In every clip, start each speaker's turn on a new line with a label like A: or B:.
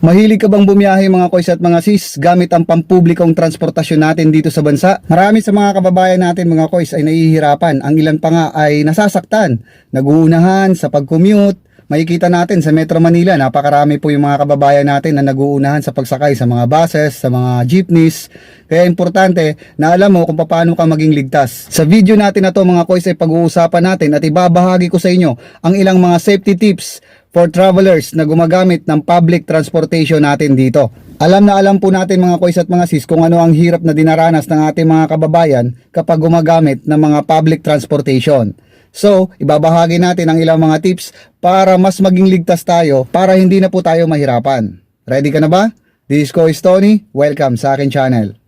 A: Mahilig ka bang bumiyahe mga koys at mga sis gamit ang pampublikong transportasyon natin dito sa bansa? Marami sa mga kababayan natin mga koys ay nahihirapan. Ang ilan pa nga ay nasasaktan, naguunahan sa pag-commute. Makikita natin sa Metro Manila, napakarami po yung mga kababayan natin na naguunahan sa pagsakay sa mga buses, sa mga jeepneys. Kaya importante na alam mo kung paano ka maging ligtas. Sa video natin na to mga koys ay pag-uusapan natin at ibabahagi ko sa inyo ang ilang mga safety tips for travelers na gumagamit ng public transportation natin dito. Alam na alam po natin mga koys at mga sis kung ano ang hirap na dinaranas ng ating mga kababayan kapag gumagamit ng mga public transportation. So, ibabahagi natin ang ilang mga tips para mas maging ligtas tayo para hindi na po tayo mahirapan. Ready ka na ba? This is Kois Tony. Welcome sa akin channel.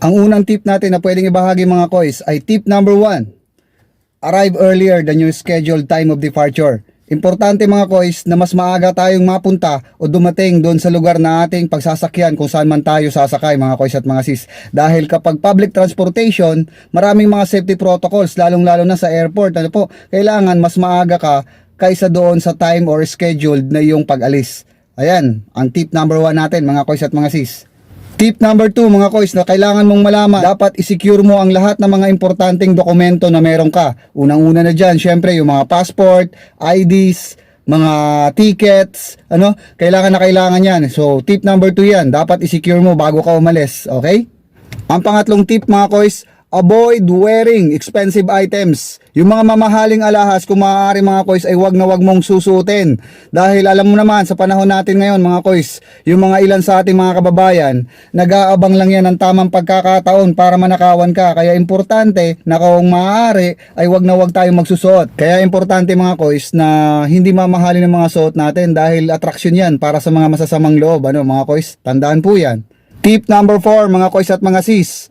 A: Ang unang tip natin na pwedeng ibahagi mga kois ay tip number 1. Arrive earlier than your scheduled time of departure. Importante mga kois na mas maaga tayong mapunta o dumating doon sa lugar na ating pagsasakyan kung saan man tayo sasakay mga kois at mga sis. Dahil kapag public transportation, maraming mga safety protocols lalong lalo na sa airport. Ano po, kailangan mas maaga ka kaysa doon sa time or scheduled na yung pag-alis. Ayan, ang tip number 1 natin mga kois at mga sis. Tip number 2 mga kois na kailangan mong malaman, dapat isecure mo ang lahat ng mga importanteng dokumento na meron ka. Unang-una na dyan, syempre yung mga passport, IDs, mga tickets, ano, kailangan na kailangan yan. So, tip number 2 yan, dapat isecure mo bago ka umalis, okay? Ang pangatlong tip mga kois, avoid wearing expensive items. Yung mga mamahaling alahas, kung maaari mga kois, ay wag na wag mong susuotin. Dahil alam mo naman, sa panahon natin ngayon mga kois, yung mga ilan sa ating mga kababayan, nag-aabang lang yan ng tamang pagkakataon para manakawan ka. Kaya importante na kung maaari, ay wag na wag tayong magsusuot. Kaya importante mga kois na hindi mamahalin ng mga suot natin dahil attraction yan para sa mga masasamang loob. Ano mga kois, tandaan po yan. Tip number 4 mga kois at mga sis,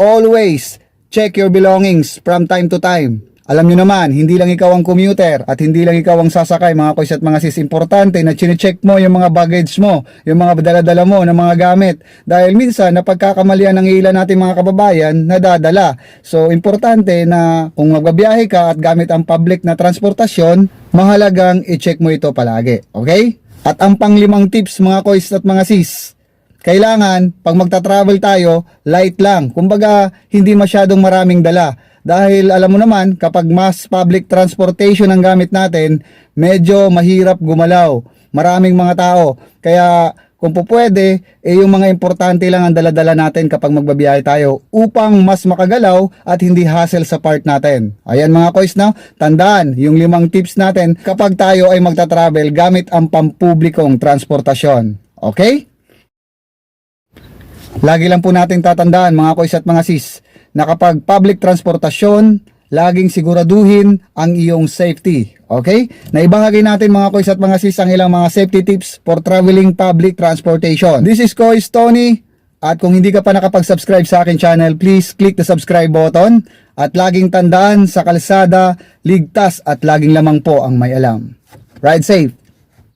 A: always check your belongings from time to time. Alam nyo naman, hindi lang ikaw ang commuter at hindi lang ikaw ang sasakay mga kois at mga sis. Importante na chinecheck mo yung mga baggage mo, yung mga daladala mo ng mga gamit. Dahil minsan, napagkakamalian ng ilan natin mga kababayan na dadala. So, importante na kung magbabiyahe ka at gamit ang public na transportasyon, mahalagang i-check mo ito palagi. Okay? At ang panglimang tips mga kois at mga sis, kailangan, pag magta-travel tayo, light lang. Kumbaga, hindi masyadong maraming dala. Dahil alam mo naman, kapag mass public transportation ang gamit natin, medyo mahirap gumalaw. Maraming mga tao. Kaya, kung po eh yung mga importante lang ang daladala natin kapag magbabiyahe tayo upang mas makagalaw at hindi hassle sa part natin. Ayan mga kois na, tandaan yung limang tips natin kapag tayo ay magta-travel gamit ang pampublikong transportasyon. Okay? Lagi lang po natin tatandaan mga kois at mga sis na kapag public transportasyon, laging siguraduhin ang iyong safety. Okay? Naibahagi natin mga kois at mga sis ang ilang mga safety tips for traveling public transportation. This is Kois Tony at kung hindi ka pa nakapag-subscribe sa akin channel, please click the subscribe button at laging tandaan sa kalsada, ligtas at laging lamang po ang may alam. Ride safe!